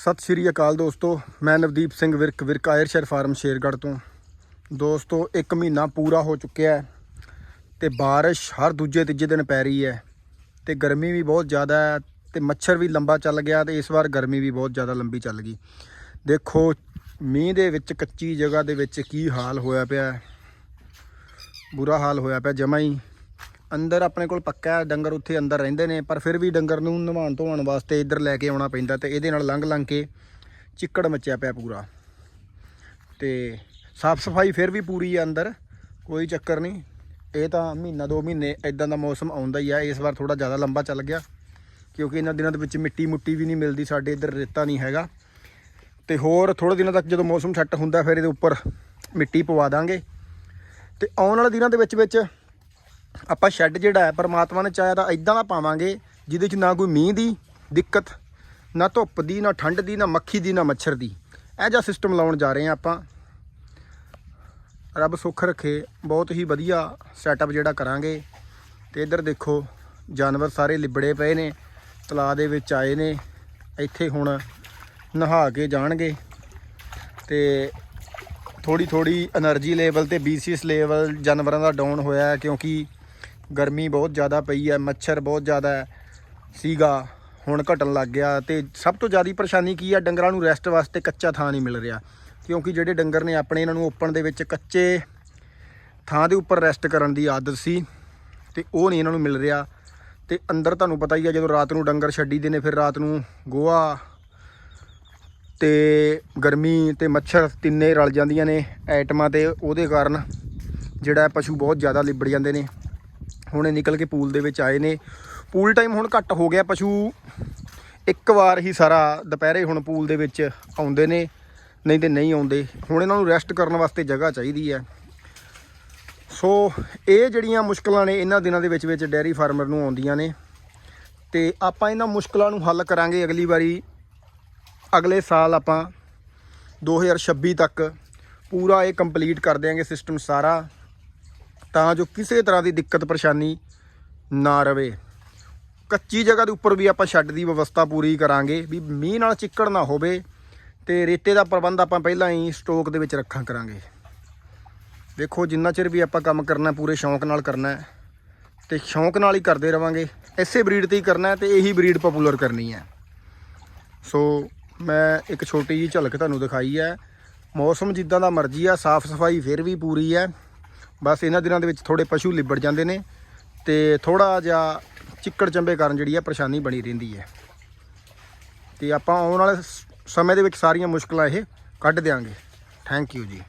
ਸਤਿ ਸ਼੍ਰੀ ਅਕਾਲ ਦੋਸਤੋ, ਮੈਂ ਨਵਦੀਪ ਸਿੰਘ ਵਿਰਕ ਵਿਰਕ ਆਇਰਸ਼ਰ ਫਾਰਮ ਸ਼ੇਰਗੜ੍ਹ ਤੋਂ। ਦੋਸਤੋ 1 ਮਹੀਨਾ ਪੂਰਾ ਹੋ ਚੁੱਕਿਆ ਹੈ ਤੇ ਬਾਰਿਸ਼ ਹਰ ਦੂਜੇ ਤੀਜੇ ਦਿਨ ਪੈ ਰਹੀ ਹੈ ਤੇ ਗਰਮੀ ਵੀ ਬਹੁਤ ਜ਼ਿਆਦਾ ਹੈ ਤੇ ਮੱਛਰ ਵੀ ਲੰਬਾ ਚੱਲ ਗਿਆ ਤੇ ਇਸ ਵਾਰ ਗਰਮੀ ਵੀ ਬਹੁਤ ਜ਼ਿਆਦਾ ਲੰਬੀ ਚੱਲ ਗਈ। ਦੇਖੋ, ਮੀਂਹ ਦੇ ਵਿੱਚ, ਕੱਚੀ ਜਗ੍ਹਾ ਦੇ ਵਿੱਚ ਕੀ ਹਾਲ ਹੋਇਆ ਪਿਆ ਬੁਰਾ ਹਾਲ ਹੋਇਆ ਪਿਆ ਜਮਾ ਹੀ। ਅੰਦਰ ਆਪਣੇ ਕੋਲ ਪੱਕਾ ਹੈ, ਡੰਗਰ ਉੱਥੇ ਅੰਦਰ ਰਹਿੰਦੇ ਨੇ ਪਰ ਫਿਰ ਵੀ ਡੰਗਰ ਨੂੰ ਨਵਾਉਣ ਧੋਣ ਵਾਸਤੇ ਇੱਧਰ ਲੈ ਕੇ ਆਉਣਾ ਪੈਂਦਾ ਤੇ ਇਹਦੇ ਨਾਲ ਲੰਘ ਲੰਘ ਕੇ ਚਿੱਕੜ ਮੱਚਿਆ ਪਿਆ ਪੂਰਾ। ਤੇ ਸਾਫ਼ ਸਫ਼ਾਈ ਫਿਰ ਵੀ ਪੂਰੀ ਹੈ ਅੰਦਰ ਕੋਈ ਚੱਕਰ ਨਹੀਂ। ਇਹ ਤਾਂ ਮਹੀਨਾ ਦੋ ਮਹੀਨੇ ਇਦਾਂ ਦਾ ਮੌਸਮ ਆਉਂਦਾ ਹੀ ਆ ਇਸ ਵਾਰ ਥੋੜਾ ਜ਼ਿਆਦਾ ਲੰਬਾ ਚੱਲ ਗਿਆ ਕਿਉਂਕਿ ਇਹਨਾਂ ਦਿਨਾਂ ਦੇ ਵਿੱਚ ਮਿੱਟੀ ਮੁੱਟੀ ਵੀ ਨਹੀਂ ਮਿਲਦੀ ਸਾਡੇ ਇੱਧਰ ਰੇਤਾ ਨਹੀਂ ਹੈਗਾ। ਤੇ ਹੋਰ ਥੋੜੇ ਦਿਨਾਂ ਤੱਕ ਜਦੋਂ ਮੌਸਮ ਸੈੱਟ ਹੁੰਦਾ ਫਿਰ ਇਹਦੇ ਉੱਪਰ ਮਿੱਟੀ ਪਵਾ ਦਾਂਗੇ। ਤੇ ਆਉਣ ਵਾਲੇ ਦਿਨਾਂ ਦੇ ਵਿੱਚ ਵਿੱਚ ਆਪਾਂ ਸ਼ੈੱਡ ਜਿਹੜਾ ਹੈ, ਪਰਮਾਤਮਾ ਨੇ ਚਾਹਿਆ ਤਾਂ ਇਦਾਂ ਦਾ ਪਾਵਾਂਗੇ, ਜਿਹਦੇ 'ਚ ਨਾ ਕੋਈ ਮੀਂਹ ਦੀ ਦਿੱਕਤ, ਨਾ ਧੁੱਪ ਦੀ, ਨਾ ਠੰਡ ਦੀ, ਨਾ ਮੱਖੀ ਦੀ, ਨਾ ਮੱਛਰ ਦੀ। ਇਹ ਜਿਹਾ ਸਿਸਟਮ ਲਾਉਣ ਜਾ ਰਹੇ ਆ ਆਪਾਂ। ਰੱਬ ਸੁੱਖ ਰੱਖੇ, ਬਹੁਤ ਹੀ ਵਧੀਆ ਸੈਟਅਪ ਜਿਹੜਾ ਕਰਾਂਗੇ। ਤੇ ਇੱਧਰ ਦੇਖੋ, ਜਾਨਵਰ ਸਾਰੇ ਲਿਬੜੇ ਪਏ ਨੇ, ਤਲਾਅ ਦੇ ਵਿੱਚ ਆਏ ਨੇ, ਇੱਥੇ ਹੁਣ ਨਹਾ ਕੇ ਜਾਣਗੇ। ਤੇ ਥੋੜੀ ਥੋੜੀ એનર્ਜੀ ਲੈਵਲ ਤੇ ਬੀਸੀਐਸ ਲੈਵਲ ਜਾਨਵਰਾਂ ਦਾ ਡਾਊਨ ਹੋਇਆ ਕਿਉਂਕਿ ਗਰਮੀ ਬਹੁਤ ਜ਼ਿਆਦਾ ਪਈ ਹੈ, ਮੱਛਰ ਬਹੁਤ ਜ਼ਿਆਦਾ ਹੈ ਸੀਗਾ, ਹੁਣ ਘਟਣ ਲੱਗ ਗਿਆ ਤੇ ਸਭ ਤੋਂ ਜ਼ਿਆਦਾ ਪਰੇਸ਼ਾਨੀ ਕੀ ਹੈ, ਡੰਗਰਾਂ ਨੂੰ ਰੈਸਟ ਵਾਸਤੇ ਕੱਚਾ ਥਾਂ ਨਹੀਂ ਮਿਲ ਰਿਹਾ ਕਿਉਂਕਿ ਜਿਹੜੇ ਡੰਗਰ ਨੇ ਆਪਣੇ ਇਹਨਾਂ ਨੂੰ ਓਪਨ ਦੇ ਵਿੱਚ ਕੱਚੇ ਥਾਂ ਦੇ ਉੱਪਰ ਰੈਸਟ ਕਰਨ ਦੀ ਆਦਤ ਸੀ ਤੇ ਉਹ ਨਹੀਂ ਇਹਨਾਂ ਨੂੰ ਮਿਲ ਰਿਹਾ ਤੇ ਅੰਦਰ ਤੁਹਾਨੂੰ ਪਤਾ ਹੀ ਹੈ, ਜਦੋਂ ਰਾਤ ਨੂੰ ਡੰਗਰ ਛੱਡੀ ਦੇ ਨੇ, ਫਿਰ ਰਾਤ ਨੂੰ ਗੋਹਾ ਤੇ ਗਰਮੀ ਤੇ ਮੱਛਰ ਤਿੰਨੇ ਰਲ ਜਾਂਦੀਆਂ ਨੇ ਐਟਮਾਂ ਤੇ, ਉਹਦੇ ਕਾਰਨ ਜਿਹੜਾ ਪਸ਼ੂ ਬਹੁਤ ਜ਼ਿਆਦਾ ਲਿਬੜ ਜਾਂਦੇ ਨੇ। ਹੁਣੇ ਨਿਕਲ ਕੇ ਪੂਲ ਦੇ ਵਿੱਚ ਆਏ ਨੇ। ਪੂਲ ਟਾਈਮ ਹੁਣ ਘੱਟ ਹੋ ਗਿਆ, ਪਸ਼ੂ ਇੱਕ ਵਾਰ ਹੀ ਸਾਰਾ ਦੁਪਹਿਰੇ ਹੁਣ ਪੂਲ ਦੇ ਵਿੱਚ ਆਉਂਦੇ ਨੇ, ਨਹੀਂ ਤੇ ਨਹੀਂ ਆਉਂਦੇ। ਹੁਣ ਇਹਨਾਂ ਨੂੰ ਰੈਸਟ ਕਰਨ ਵਾਸਤੇ ਜਗ੍ਹਾ ਚਾਹੀਦੀ ਹੈ। ਸੋ ਇਹ ਜਿਹੜੀਆਂ ਮੁਸ਼ਕਲਾਂ ਨੇ ਇਹਨਾਂ ਦਿਨਾਂ ਦੇ ਵਿੱਚ ਵਿੱਚ ਡੈਰੀ ਫਾਰਮਰ ਨੂੰ ਆਉਂਦੀਆਂ ਨੇ। ਤੇ ਆਪਾਂ ਇਹਨਾਂ ਮੁਸ਼ਕਲਾਂ ਨੂੰ ਹੱਲ ਕਰਾਂਗੇ ਅਗਲੀ ਵਾਰੀ। ਅਗਲੇ ਸਾਲ ਆਪਾਂ 2026 ਤੱਕ ਪੂਰਾ ਇਹ ਕੰਪਲੀਟ ਕਰ ਦਿਆਂਗੇ ਸਿਸਟਮ ਸਾਰਾ। ਤਾਂ ਜੋ ਕਿਸੇ ਤਰ੍ਹਾਂ ਦੀ ਦਿੱਕਤ ਪਰੇਸ਼ਾਨੀ ਨਾ ਰਵੇ। ਕੱਚੀ ਜਗ੍ਹਾ ਦੇ ਉੱਪਰ ਵੀ ਆਪਾਂ ਛੱਡ ਦੀ ਵਿਵਸਥਾ ਪੂਰੀ ਕਰਾਂਗੇ ਵੀ ਮੀਂਹ ਨਾਲ ਚਿੱਕੜ ਨਾ ਹੋਵੇ ਤੇ ਰੇਤੇ ਦਾ ਪ੍ਰਬੰਧ ਆਪਾਂ ਪਹਿਲਾਂ ਹੀ ਸਟੋਕ ਦੇ ਵਿੱਚ ਰੱਖਾਂ ਕਰਾਂਗੇ। ਦੇਖੋ ਜਿੰਨਾ ਚਿਰ ਵੀ ਆਪਾਂ ਕੰਮ ਕਰਨਾ, ਪੂਰੇ ਸ਼ੌਂਕ ਨਾਲ ਕਰਨਾ ਹੈ ਤੇ ਸ਼ੌਂਕ ਨਾਲ ਹੀ ਕਰਦੇ ਰਵਾਂਗੇ। ਐਸੇ ਬਰੀਡ ਤੇ ਹੀ ਕਰਨਾ ਹੈ ਤੇ ਇਹੀ ਬਰੀਡ ਪਪੂਲਰ ਕਰਨੀ ਹੈ। ਸੋ ਮੈਂ ਇੱਕ ਛੋਟੀ ਜੀ ਝਲਕ ਤੁਹਾਨੂੰ ਦਿਖਾਈ ਹੈ। ਮੌਸਮ ਜਿੱਦਾਂ ਦਾ ਮਰਜ਼ੀ ਆ, ਸਾਫ਼ ਸਫ਼ਾਈ ਫਿਰ ਵੀ ਪੂਰੀ ਹੈ। ਬਸ ਇਹਨਾਂ ਦਿਨਾਂ ਦੇ ਵਿੱਚ ਥੋੜੇ ਪਸ਼ੂ ਲਿਬੜ ਜਾਂਦੇ ਨੇ ਤੇ ਥੋੜਾ ਜਿਹਾ ਚਿੱਕੜ ਚੰਬੇ ਕਾਰਨ ਜਿਹੜੀ ਆ ਪਰੇਸ਼ਾਨੀ ਬਣੀ ਰਹਿੰਦੀ ਹੈ। ਤੇ ਆਪਾਂ ਆਉਣ ਵਾਲੇ ਸ- ਸਮੇਂ ਦੇ ਵਿੱਚ ਸਾਰੀਆਂ ਮੁਸ਼ਕਲਾਂ ਇਹ ਕੱਢ ਦਿਆਂਗੇ। ਥੈਂਕ ਯੂ ਜੀ।